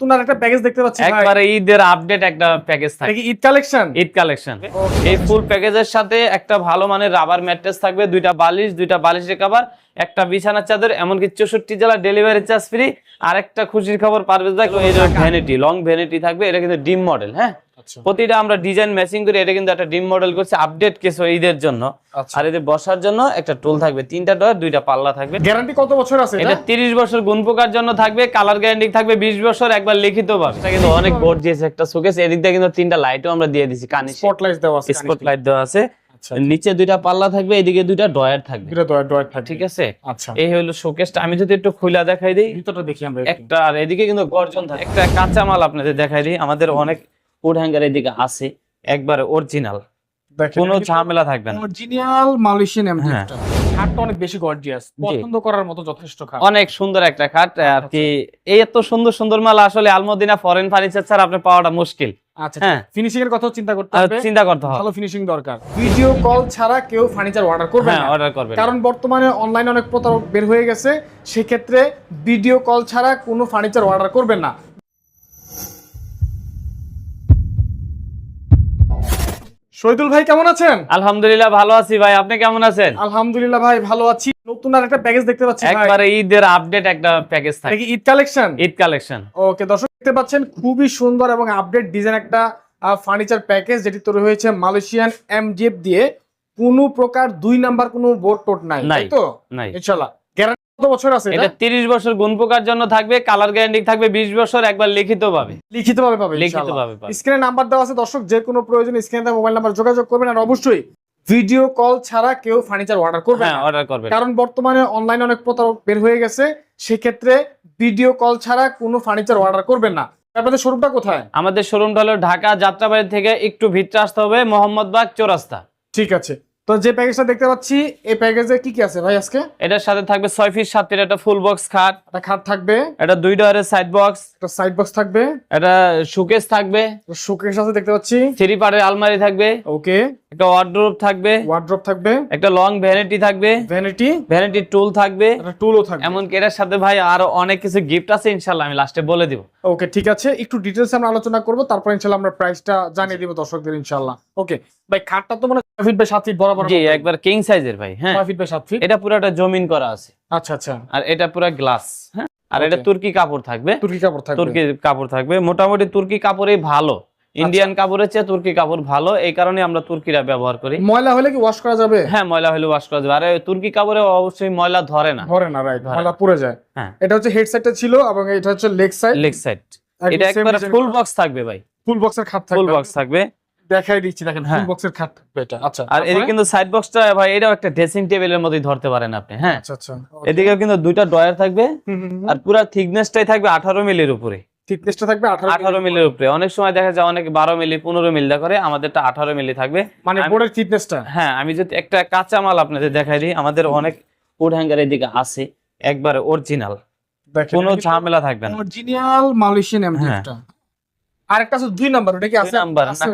নতুন আর একটা প্যাকেজ দেখতে পাচ্ছি একবারে ঈদের আপডেট একটা প্যাকেজ থাকে ঈদ কালেকশন ঈদ কালেকশন এই ফুল প্যাকেজের সাথে একটা ভালো মানের রাবার ম্যাট্রেস থাকবে দুইটা বালিশ দুইটা বালিশের কভার একটা বিছানার চাদর এমনকি চৌষট্টি জেলা ডেলিভারি চার্জ ফ্রি আর একটা খুশির খবর পারবে ভ্যানিটি লং ভ্যানিটি থাকবে এটা কিন্তু ডিম মডেল হ্যাঁ? প্রতিটা আমরা ডিজাইন ম্যাচিং করি এটা কিন্তু একটা ডিম মডেল করছি আপডেট কিছু ঈদের জন্য। আচ্ছা। আর এতে বসার জন্য একটা টুল থাকবে তিনটা ডয়ার দুইটা পাল্লা থাকবে। গ্যারান্টি কত বছর আছে এটা? এটা তিরিশ বছর গুণ পোকার জন্য থাকবে কালার গ্যারান্টি থাকবে বিশ বছর একবার লিখিত পাবে এটা কিন্তু অনেক গর্জিয়াস একটা শোকেস এদিক দিয়ে কিন্তু তিনটা লাইটও আমরা দিয়ে দিছি কানে স্পটলাইট দেওয়া আছে স্পট লাইট দেওয়া আছে। আচ্ছা নিচে দুইটা পাল্লা থাকবে এদিকে দুইটা ডয়ার থাকবে। দুটো দয়ার দয়ার থাকে ঠিক আছে? আচ্ছা। এই হলো শোকেসটা আমি যদি একটু খুলে দেখাই দিই। ভিতরটা দেখি আমরা একটা। আর এদিকে কিন্তু গর্জন থাকে। একটা কাঁচা মাল আপনাদের দেখাই দিই। আমাদের অনেক কোড হ্যাঙ্গার এদিকে আছে। একবারে অরিজিনাল কোনো ঝামেলা থাকবে না। অরিজিনাল মালয়েশিয়ান হ্যাঁ। খাটটা অনেক বেশি গর্জিয়াস পছন্দ করার মতো যথেষ্ট খাট। অনেক সুন্দর একটা খাট আর কি এই এত সুন্দর সুন্দর মাল আসলে আলমদিনা ফরেন ফার্নিচার ছাড়া আপনি পাওয়াটা মুশকিল। আচ্ছা হ্যাঁ। ফিনিশিং এর চিন্তা করতে হবে। চিন্তা করতে হবে। ভালো ফিনিশিং দরকার। ভিডিও কল ছাড়া কেউ ফার্নিচার অর্ডার করবে হ্যাঁ না। অর্ডার করবেন কারণ বর্তমানে অনলাইনে অনেক প্রতারক বের হয়ে গেছে। সেক্ষেত্রে ভিডিও কল ছাড়া কোনো ফার্নিচার অর্ডার করবেন না। শহীদুল ভাই কেমন আছেন? আলহামদুলিল্লাহ ভালো আছি ভাই আপনি কেমন আছেন? আলহামদুলিল্লাহ ভাই ভালো আছি। নতুন আর একটা প্যাকেজ দেখতে পাচ্ছি একবারে ঈদের আপডেট একটা প্যাকেজ থাকে। Eid collection Eid collection okay দর্শক দেখতে পাচ্ছেন খুবই সুন্দর এবং আপডেট ডিজাইন একটা ফার্নিচার প্যাকেজ যেটি তৈরি হয়েছে মালয়েশিয়ান এমডিএফ দিয়ে। কোনো প্রকার দুই নাম্বার কোনো বোর্ড টোট নাই। তাই তো? ইনশাআল্লাহ। বছর আছে এটা? এটা তিরিশ বছর গুণ জন্য থাকবে কালার গ্যারান্টি থাকবে বিশ বছর একবার লিখিত পাবে লিখিত ভাবে পাবে লিখিত ভাবে পাবে। স্ক্রিনে নাম্বার দেওয়া আছে দর্শক যে কোনো প্রয়োজন স্ক্রিনে মোবাইল নাম্বার যোগাযোগ করবেন আর অবশ্যই ভিডিও কল ছাড়া কেউ ফার্নিচার অর্ডার করবে না। অর্ডার করবেন কারণ বর্তমানে অনলাইনে অনেক প্রতারক বের হয়ে গেছে সেক্ষেত্রে ভিডিও কল ছাড়া কোনো ফার্নিচার অর্ডার করবেন না। আপনাদের শোরুমটা কোথায়? আমাদের শোরুমটা হলো ঢাকা যাত্রাবাড়ি থেকে একটু ভিতরে আসতে হবে মোহাম্মদবাগ চৌরাস্তা। ঠিক আছে। তো যে প্যাকেজটা দেখতে পাচ্ছি এই প্যাকেজে কি কি আছে ভাই আজকে? এটার সাথে থাকবে ছয় ফিট সাত ফিট একটা ফুল বক্স খাট। একটা খাট থাকবে। এটা দুই ডয়ারের সাইড বক্স একটা সাইড বক্স থাকবে। এটা শোকেস থাকবে। শোকেস আছে দেখতে পাচ্ছি। থ্রি পারের আলমারি থাকবে। ওকে। একটা ওয়ার্ড্রোব থাকবে। ওয়ার্ড্রপ থাকবে। একটা লং ভ্যানিটি থাকবে। ভ্যানিটি ভ্যানিটি টুল থাকবে। একটা টুলও থাকবে। এমনকি এটার সাথে ভাই আরও অনেক কিছু গিফট আছে ইনশাল্লাহ আমি লাস্টে বলে দিব। ওকে ঠিক আছে। একটু ডিটেলস আমরা আলোচনা করব তারপর ইনশাআল্লাহ আমরা প্রাইসটা জানিয়ে দিব দর্শকদের ইনশাআল্লাহ। ওকে ভাই খাটটা তো মানে 6 ফিট বাই 7 ফিট বরাবর জি একবার কিং সাইজের ভাই হ্যাঁ। 6 ফিট বাই 7 ফিট এটা পুরোটা জমিন করা আছে। আচ্ছা আচ্ছা। আর এটা পুরো গ্লাস হ্যাঁ। আর এটা তুর্কি কাপড় থাকবে। তুর্কি কাপড় থাকবে। তুর্কি কাপড় থাকবে। মোটামুটি তুর্কি কাপড়ই ভালো। ইন্ডিয়ান কাপড়ের চেয়ে তুর্কি কাপড় ভালো। এই কারণে আমরা তুর্কিরা ব্যবহার করি। ময়লা হলে কি ওয়াশ করা যাবে? হ্যাঁ ময়লা হলে ওয়াশ করা যাবে। আর তুর্কি কাপড়ে অবশ্যই ময়লা ধরে না। ধরে না রাইট ময়লা পুড়ে যায়। হ্যাঁ। এটা হচ্ছে হেড সাইডটা ছিল এবং এটা হচ্ছে লেগ সাইড লেগ সাইড এটা একবারে ফুল বক্স থাকবে ভাই। ফুল বক্সের খাট থাকবে। ফুল বক্স থাকবে। দেখাই দিচ্ছি দেখেন হ্যাঁ। বক্সের খাট। এটা আচ্ছা আর এদিকে কিন্তু সাইড বক্সটা ভাই এটাও একটা ড্রেসিং টেবিলের মতোই ধরতে পারেন আপনি হ্যাঁ? আচ্ছা আচ্ছা এদিকেও কিন্তু দুইটা ড্রয়ার থাকবে আর পুরো থিকনেসটাই থাকবে আঠারো মিলির উপরে। থিকনেসটা থাকবে 18 মিলির উপরে। অনেক সময় দেখা যায় অনেক বারো মিলি পনেরো মিলি করে আমাদেরটা মিলি থাকবে। মানে আমি- বোর্ডের থিকনেসটা হ্যাঁ আমি যদি একটা কাঁচা মাল আপনাদের দেখাই দিই আমাদের অনেক কোড হ্যাঙ্গার এদিকে আছে একবারে অরিজিনাল কোনো ঝামেলা থাকবে না। অরিজিনাল মালয়েশিয়ান এমডিএফটা আরেকটা আছে দুই নাম্বার ওটা কি আছে? নাম্বার, না,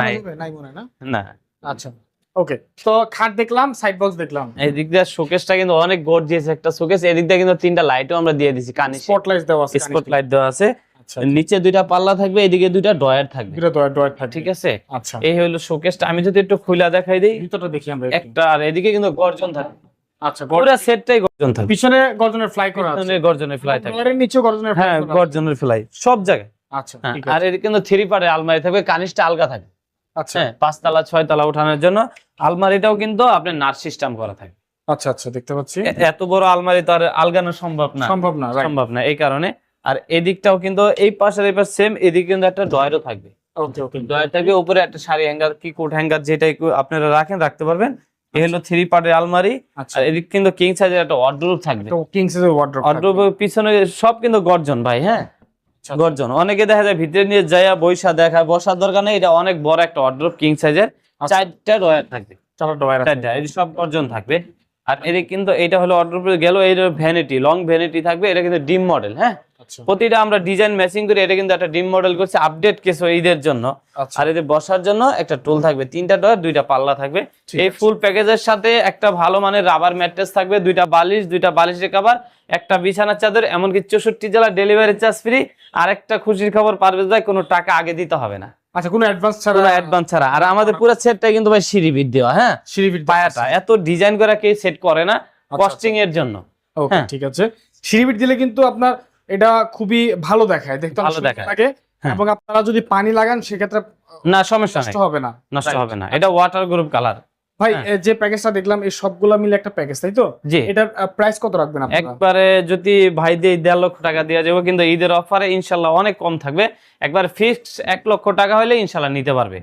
নাই। নাই মনে না? না। আচ্ছা ওকে তো খাট দেখলাম সাইড বক্স দেখলাম। এই দিক দিয়ে শোকেসটা কিন্তু অনেক গর্জিয়াস একটা শোকেস এদিক দিয়ে কিন্তু তিনটা লাইটও আমরা দিয়ে দিছি কানে স্পটলাইট দেওয়া আছে স্পট লাইট দেওয়া আছে। আচ্ছা নিচে দুইটা পাল্লা থাকবে এদিকে দুইটা ডয়ার থাকবে। দুটো ডয়ার ডয়ার থাকবে। ঠিক আছে? আচ্ছা। এই হলো শোকেসটা আমি যদি একটু খুলে দেখাই দিই। ভিতরটা দেখি আমরা একটা। আর এদিকে কিন্তু গর্জন থাকবে আচ্ছা গর্জন- পুরো সেটটাই গর্জন থাকবে পিছনে গর্জনের ফ্লাই করা আছে। পিছনে গর্জনের ফ্লাই থাকবে ডয়ারের নিচেও গর্জনের ফ্লাই হ্যাঁ গর্জনের ফ্লাই সব জায়গায়। আচ্ছা হ্যাঁ, আর এদিকে কিন্তু থ্রি পারে আলমারি থাকবে কানিসটা আলগা থাকবে। আচ্ছা। হ্যাঁ পাঁচতলা ছয়তলা উঠানোর জন্য আলমারিটাও কিন্তু আপনার নাট সিস্টেম করা থাকে আচ্ছা আচ্ছা দেখতে পাচ্ছি। এত বড় আলমারি তো আর আলগানো সম্ভব না। সম্ভব না সম্ভব না এই কারণে। আর এদিকটাও কিন্তু এই পাশের এই পাশ সেম এদিকে কিন্তু একটা ডয়ারও থাকবে। ওকে ওকে। ডয়ার থাকবে উপরে একটা শাড়ি হ্যাঙ্গার কি কোট হ্যাঙ্গার যেটাই আপনারা রাখেন রাখতে পারবেন। এই হলো থ্রি পার্টের আলমারি। আচ্ছা। আর এদিক কিন্তু কিং সাইজের একটা ওয়ার্ড্রোব থাকবে। কিং সাইজের ওয়ার্ড্রপ ওয়ার্ড্রোবের পিছনে সব কিন্তু গর্জন ভাই হ্যাঁ। গর্জন। অনেকে দেখা যায় ভিতরে নিয়ে যায় বৈশা দেখা বসার দরকার নেই এটা অনেক বড় একটা অর্ডার কিং সাইজের আচ্ছা। চারটা ডয়ার থাকবে। চারটা ডয়ার চারটা এই সব গর্জন থাকবে। আর এদিকে কিন্তু এটা হলো অর্ডার গেল এই ভ্যানিটি লং ভ্যানিটি থাকবে এটা কিন্তু ডিম মডেল হ্যাঁ? আচ্ছা প্রতিটা আমরা ডিজাইন ম্যাচিং করি এটা কিন্তু একটা ডিম মডেল করছে আপডেট কিছু ঈদের জন্য। আচ্ছা। আর এতে বসার জন্য একটা টুল থাকবে তিনটা ডয়ার দুইটা পাল্লা থাকবে। এই ফুল প্যাকেজের সাথে একটা ভালো মানের রাবার ম্যাট্রেস থাকবে দুইটা বালিশ দুইটা বালিশের কভার একটা বিছানার চাদর এমনকি চৌষট্টি জেলা ডেলিভারি চার্জ ফ্রি আর একটা খুশির খবর পারভেজ ভাই কোনো টাকা আগে দিতে হবে না। আচ্ছা কোনো অ্যাডভান্স ছাড়া অ্যাডভান্স ছাড়া। আর আমাদের পুরো সেটটা কিন্তু ভাই দেওয়া হ্যাঁ? পায়াটা। এত ডিজাইন করা কেউ সেট করে না আচ্ছা। কস্টিং এর জন্য। ওকে হ্যাঁ। ঠিক আছে। দিলে কিন্তু আপনার এটা খুবই ভালো দেখায়। দেখতে ভালো দেখায়। হ্যাঁ। এবং আপনারা যদি পানি লাগান সেক্ষেত্রে না সমস্যা হবে না। নষ্ট হবে না। এটা ওয়াটার গ্রুপ কালার ভাই হ্যাঁ। যে প্যাকেজটা দেখলাম এই সবগুলা মিলে একটা প্যাকেজ তাই তো? জি। এটার প্রাইস কত রাখবেন আপনারা? একবারে যদি ভাই দিয়ে দেড় লক্ষ টাকা দেওয়া যাবে কিন্তু ঈদের অফারে ইনশাল্লাহ অনেক কম থাকবে। একবার ফিক্সড এক লক্ষ টাকা হলে ইনশাল্লাহ নিতে পারবে।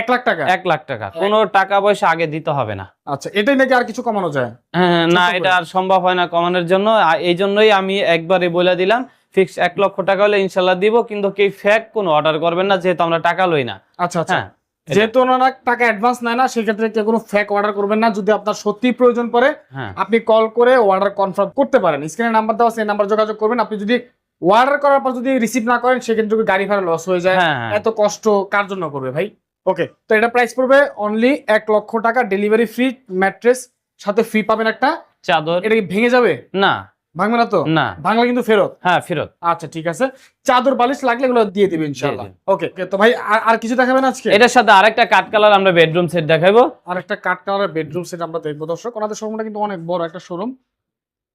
এক লাখ টাকা? এক লাখ টাকা। কোনো টাকা পয়সা আগে দিতে হবে না। আচ্ছা এটাই নাকি আর কিছু কমানো যায়? হ্যাঁ, না এটা আর সম্ভব হয় না কমানোর জন্য। এই জন্যই আমি একবারে বলে দিলাম ফিক্স এক লক্ষ টাকা হলে ইনশাল্লাহ দিব কিন্তু কেউ ফ্যাক কোনো অর্ডার করবেন না যেহেতু আমরা টাকা লই না। আচ্ছা আচ্ছা। হ্যাঁ। যেহেতু ওনারা টাকা অ্যাডভান্স নেয় না সেক্ষেত্রে কেউ কোনো ফেক অর্ডার করবেন না। যদি আপনার সত্যি প্রয়োজন পড়ে হ্যাঁ। আপনি কল করে অর্ডার কনফার্ম করতে পারেন। স্ক্রিনে নাম্বার দেওয়া সেই নাম্বার যোগাযোগ করবেন। আপনি যদি অর্ডার করার পর যদি রিসিভ না করেন সেক্ষেত্রে গাড়ি ভাড়া লস হয়ে যায়। হ্যাঁ, হ্যাঁ। এত কষ্ট কার জন্য করবে ভাই? ওকে তো এটা প্রাইস পড়বে অনলি এক লক্ষ টাকা। ডেলিভারি ফ্রি ম্যাট্রেস সাথে ফ্রি পাবেন একটা। চাদর। এটা কি ভেঙে যাবে? না। ভাঙবে না তো? না। ভাঙলে কিন্তু ফেরত? হ্যাঁ ফেরত। আচ্ছা ঠিক আছে। চাদর বালিশ লাগলে এগুলো দিয়ে দিবেন ইনশাআল্লাহ। ওকে তো ভাই আর- কিছু দেখাবেন আজকে? এটার সাথে আরেকটা কাট কালার আমরা বেডরুম সেট দেখাবো। আর একটা কাঠ কালারের বেডরুম সেট আমরা দেখব দর্শক। ওনাদের শোরুমটা কিন্তু অনেক বড় একটা শোরুম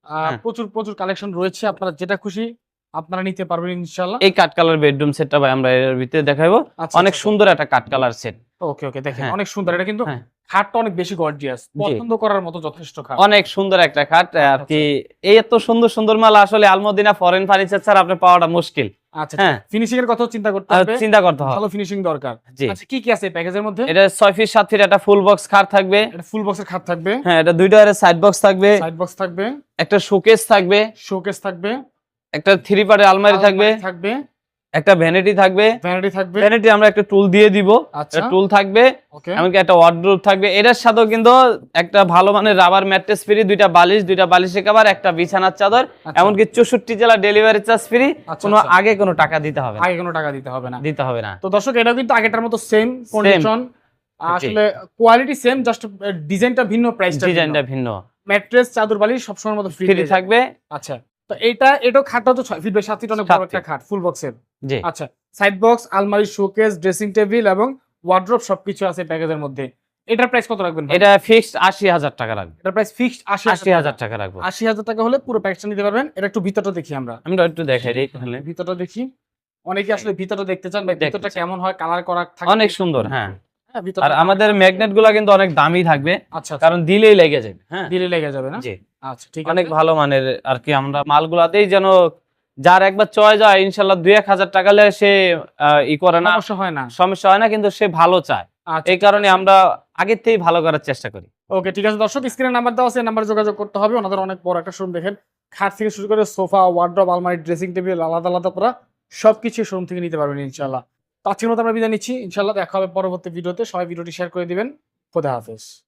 হ্যাঁ। প্রচুর প্রচুর কালেকশন রয়েছে। আপনারা যেটা খুশি আপনারা নিতে পারবেন ইনশাআল্লাহ। এই কাট কালার বেডরুম সেটটা ভাই আমরা এর ভিতরে দেখাবো। আচ্ছা, অনেক আচ্ছা, সুন্দর একটা কাট কালার সেট ওকে ওকে দেখেন হ্যাঁ। অনেক সুন্দর। এটা কিন্তু হ্যাঁ। খাটটা অনেক বেশি গর্জিয়াস পছন্দ করার মতো যথেষ্ট খাট। অনেক সুন্দর একটা খাট। আর কি এই এত সুন্দর সুন্দর মাল আসলে আলমদিনা ফরেন ফার্নিচার ছাড়া আপনি পাওয়াটা মুশকিল। আচ্ছা হ্যাঁ। ফিনিশিং এর কথা চিন্তা করতে হবে। চিন্তা করতে হবে। ভালো ফিনিশিং দরকার। আচ্ছা কি কি আছে প্যাকেজের মধ্যে? এটা ফিট ফিট একটা ফুল বক্স খাট থাকবে। এটা ফুল বক্সের খাট থাকবে। হ্যাঁ এটা দুইটা সাইড বক্স থাকবে। সাইড বক্স থাকবে। একটা শোকেস থাকবে। শোকেস থাকবে। একটা থ্রি পার্টের আলমারি থাকবে। থাকবে। একটা ভ্যানিটি থাকবে। ভ্যানিটি থাকবে। ভ্যানিটি আমরা একটা টুল দিয়ে দিব। আচ্ছা। টুল থাকবে এমনকি একটা ওয়ার্ড্রোব থাকবে। এটার সাথেও কিন্তু একটা ভালো মানের রাবার ম্যাট্রেস ফ্রি দুইটা বালিশ দুইটা বালিশের কভার একটা বিছানার চাদর আচ্ছা। এমনকি চৌষট্টি জেলা ডেলিভারি চার্জ ফ্রি কোনো আচ্ছা। আগে কোনো টাকা দিতে হবে আগে কোনো টাকা দিতে হবে না। দিতে হবে না। তো দর্শক এটাও কিন্তু আগেটার মতো সেম কন্ডিশন আসলে কোয়ালিটি সেম জাস্ট ডিজাইনটা ভিন্ন প্রাইসটা ডিজাইনটা ভিন্ন। ম্যাট্রেস চাদর বালিশ সবসময় মতো ফ্রি থাকবে। আচ্ছা। তো এটা এটাও খাটটা তো ছয় ফিট বাই সাত ফিট অনেক বড় একটা খাট ফুল বক্সের আচ্ছা সাইড বক্স আলমারি শোকেস ড্রেসিং টেবিল এবং ওয়ার্ড্রোব সবকিছু আছে প্যাকেজের মধ্যে। এটার প্রাইস কত রাখবেন এটা ফিক্সড আশি হাজার টাকা রাখব এটার প্রাইস ফিক্সড আশি আশি হাজার টাকা রাখব। আশি হাজার টাকা হলে পুরো প্যাকেজটা নিতে পারবেন। এটা একটু ভিতরটা দেখি আমরা। আমি একটু দেখাই তাহলে ভিতরটা দেখি। অনেকে আসলে ভিতরটা দেখতে চান ভাই ভিতরটা কেমন হয় কালার করা থাকে। অনেক সুন্দর হ্যাঁ। হ্যাঁ আর আমাদের ম্যাগনেটগুলা কিন্তু অনেক দামি থাকবে। আচ্ছা আচ্ছা। কারণ দিলেই লেগে যাবে হ্যাঁ। দিলে লেগে যাবে না? জি। আচ্ছা ঠিক অনেক ভালো মানের আর কি আমরা মালগুলাতেই যেন যার একবার চয় যায় ইনশাল্লাহ দুই এক হাজার টাকা সে ই করে না। সমস্যা হয় না। সমস্যা হয় না কিন্তু সে ভালো চায়। আচ্ছা। এই কারণে আমরা আগের থেকেই ভালো করার চেষ্টা করি। ওকে ঠিক আছে। দর্শক স্ক্রিনে নাম্বার দেওয়া আছে নাম্বার যোগাযোগ করতে হবে। ওনাদের অনেক বড় একটা শোরুম দেখেন। খাট থেকে শুরু করে সোফা ওয়ার্ড্রপ আলমারি ড্রেসিং টেবিল আলাদা আলাদা করা সবকিছু শোরুম থেকে নিতে পারবেন ইনশাল্লাহ। তো আজকের মতো আমরা বিদায় নিচ্ছি। ইনশাল্লাহ দেখা হবে পরবর্তী ভিডিওতে। সবাই ভিডিওটি শেয়ার করে দিবেন। খোদা হাফেজ।